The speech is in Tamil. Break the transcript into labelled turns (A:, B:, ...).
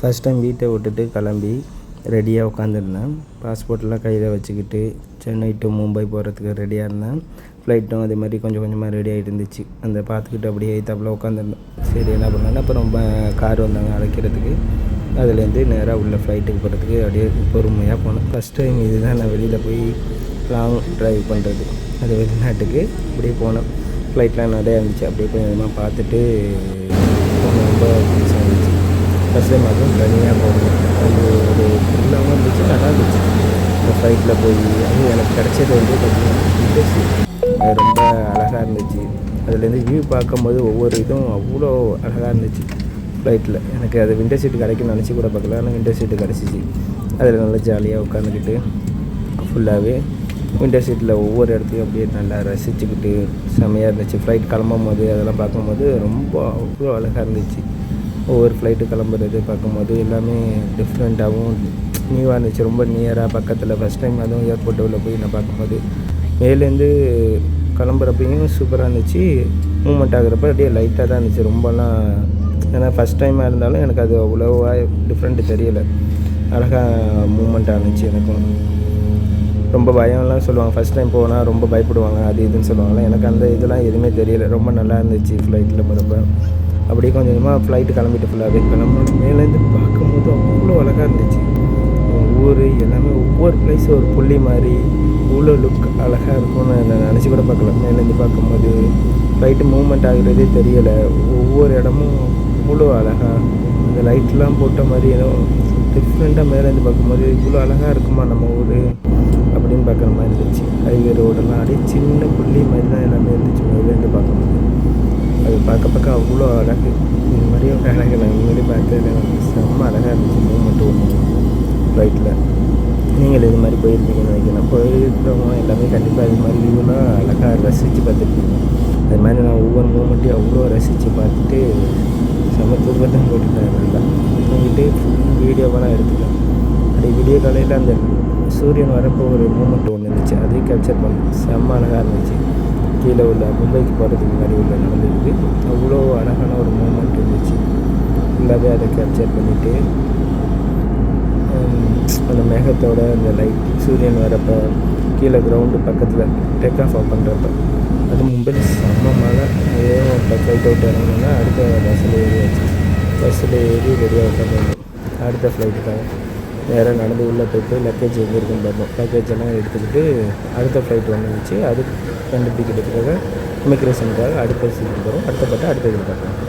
A: ஃபஸ்ட் டைம் வீட்டை விட்டுட்டு கிளம்பி ரெடியாக உட்காந்துருந்தேன் பாஸ்போர்ட்லாம் கையில் வச்சுக்கிட்டு சென்னை டு மும்பை போகிறதுக்கு ரெடியாக இருந்தேன். ஃப்ளைட்டும் அதே மாதிரி கொஞ்சம் கொஞ்சமாக ரெடி ஆகிட்டு இருந்துச்சு. அந்த பார்த்துக்கிட்டு அப்படியே தப்பில் உட்காந்துருந்தேன் சரி என்ன பண்ணேன்னா அப்புறம் கார் வந்தாங்க அழைக்கிறதுக்கு. அதுலேருந்து நேராக உள்ள ஃப்ளைட்டுக்கு போகிறதுக்கு அப்படியே பொறுமையாக போனேன். ஃபஸ்ட் டைம் இதுதான் நான் வெளியில் போய் லாங் ட்ரைவ் பண்ணுறது அது வெளிநாட்டுக்கு அப்படியே போனேன். ஃப்ளைட்லாம் நிறையா இருந்துச்சு. அப்படியே கொஞ்சமாக பார்த்துட்டு போனேன். ரொம்ப புதுசாக இருந்துச்சு ஃபஸ்ட் டைம் அதுவும் தனியாக போகணும். அது ஒரு த்ரில்லாகவும் இருந்துச்சு நல்லா இருந்துச்சு. இந்த ஃப்ளைட்டில் போய் அதுவும் எனக்கு கிடச்சது வந்து பார்த்தீங்கன்னா விண்டோ சீட் அது ரொம்ப அழகாக இருந்துச்சு. அதுலேருந்து வியூ பார்க்கும்போது ஒவ்வொரு இதுவும் அவ்வளோ அழகாக இருந்துச்சு ஃப்ளைட்டில் எனக்கு அது விண்டோ சீட்டு கிடைக்கும்னு நினச்சி கூட பார்க்கல. ஆனால் விண்டோ சீட்டு கிடச்சிச்சு. அதில் நல்லா ஜாலியாக உட்காந்துக்கிட்டு ஃபுல்லாகவே விண்டோ சீட்டில் ஒவ்வொரு இடத்தையும் அப்படியே நல்லா ரசிச்சுக்கிட்டு செம்மையாக இருந்துச்சு. ஃப்ளைட் கிளம்பும் போது அதெல்லாம் பார்க்கும்போது ரொம்ப அவ்வளோ அழகாக இருந்துச்சு. ஒவ்வொரு ஃப்ளைட்டு கிளம்புறது பார்க்கும்போது எல்லாமே டிஃப்ரெண்ட்டாகவும் நியூவாக இருந்துச்சு. ரொம்ப நியராக பக்கத்தில் ஃபஸ்ட் டைம் அதுவும் ஏர்போர்ட் உள்ள போய் நான் பார்க்கும்போது மேலேருந்து கிளம்புறப்பையும் சூப்பராக இருந்துச்சு. மூமெண்ட் ஆகுறப்ப அப்படியே லைட்டாக தான் இருந்துச்சு. ரொம்பலாம் ஏன்னா ஃபஸ்ட் டைமாக இருந்தாலும் எனக்கு அது அவ்வளோவா டிஃப்ரெண்ட்டு தெரியலை. அழகாக மூமெண்ட்டாக இருந்துச்சு எனக்கும். ரொம்ப பயம்லாம் சொல்லுவாங்க. ஃபஸ்ட் டைம் போனால் ரொம்ப பயப்படுவாங்க. அது இதுன்னு சொல்லுவாங்கள்ல எனக்கு அந்த இதெல்லாம் எதுவுமே தெரியல. ரொம்ப நல்லா இருந்துச்சு ஃப்ளைட்டில் போகிறப்ப அப்படியே கொஞ்சம் கொஞ்சமாக ஃப்ளைட்டு கிளம்பிட்டு ஃபுல்லாகவே கிளம்ப மேலேருந்து பார்க்கும்போது அவ்வளோ அழகாக இருந்துச்சு. ஊர் எல்லாமே ஒவ்வொரு பிளேஸும் ஒரு புள்ளி மாதிரி இவ்வளோ லுக் அழகாக இருக்கும்னு நான் நினச்சி கூட பார்க்கல. மேலேருந்து பார்க்கும்போது ஃப்ளைட்டு மூவ்மெண்ட் ஆகுறதே தெரியலை. ஒவ்வொரு இடமும் இவ்வளோ அழகாக இந்த லைட்லாம் போட்ட மாதிரி ஏதோ டிஃப்ரெண்ட்டாக மேலேருந்து பார்க்கும்போது இவ்வளோ அழகாக இருக்குமா நம்ம ஊர் அப்படின்னு பார்க்குற மாதிரி இருந்துச்சு. ஹைவே ரோடெல்லாம் அப்படியே சின்ன புள்ளி மாதிரி தான் எல்லாமே இருந்துச்சு மேலேருந்து பார்க்கும்போது. அது பார்க்க பார்க்க அவ்வளோ அழகு. இது மாதிரியும் ஒரு அழகு நான் முன்னாடி பார்த்தது செம்ம அழகாக இருந்துச்சு. மூமெண்ட் ஒன்று ஃப்ளைட்டில் நீங்கள் இது மாதிரி போயிருப்பீங்கன்னு நினைக்கிறேன். போயிருக்கிறவங்க எல்லாமே கண்டிப்பாக இது மாதிரி வியூலாம் அழகாக ரசித்து பார்த்துருப்பீங்க. அது மாதிரி நான் ஒவ்வொரு மூமெண்ட்டையும் அவ்வளோ ரசித்து பார்த்துட்டு செம்ம தூக்கத்தான் போட்டுட்டேன் நல்லா. தூங்கிட்டு வீடியோவெல்லாம் எடுத்துட்டேன். அப்படி வீடியோ காலையில் அந்த சூரியன் வரப்போ ஒரு மூமெண்ட் ஒன்று இருந்துச்சு. அதையும் கேப்சர் பண்ணேன். செம்ம அழகாக இருந்துச்சு. கீழே உள்ள மும்பைக்கு போகிறதுக்கு முன்னாடி உள்ள நடந்துருக்கு. அவ்வளோ அழகான ஒரு மூமெண்ட் இருந்துச்சு. ஃபுல்லாகவே அதை கேப்சர் பண்ணிவிட்டு அந்த மேகத்தோட அந்த லைட் சூரியன் வரப்போ கீழே கிரவுண்டு பக்கத்தில் டேக் ஆஃப் பண்ணுறப்ப அது மும்பையில் செம்ம மழை. அதே ஃப்ளைட் அவுட் இறங்கணுன்னா அடுத்த பஸ்ஸில் ஏறியாச்சு பஸ்ஸில் ஏறி ரெடியாக உட்காந்து அடுத்த ஃப்ளைட்டுக்காக நேராக நடந்து உள்ளே போயிட்டு லக்கேஜ் எங்கே இருக்குன்னு பார்ப்போம் லக்கேஜ் எல்லாம் எடுத்துக்கிட்டு அடுத்த ஃப்ளைட் வந்துச்சு அது கண்டுபிடிக்கிறதுக்காக இமிக்ரேஷனுக்காக அடுத்த சீட்டுக்கு போகிறோம் அடுத்த பட்டு அடுத்த இது பார்க்கலாம்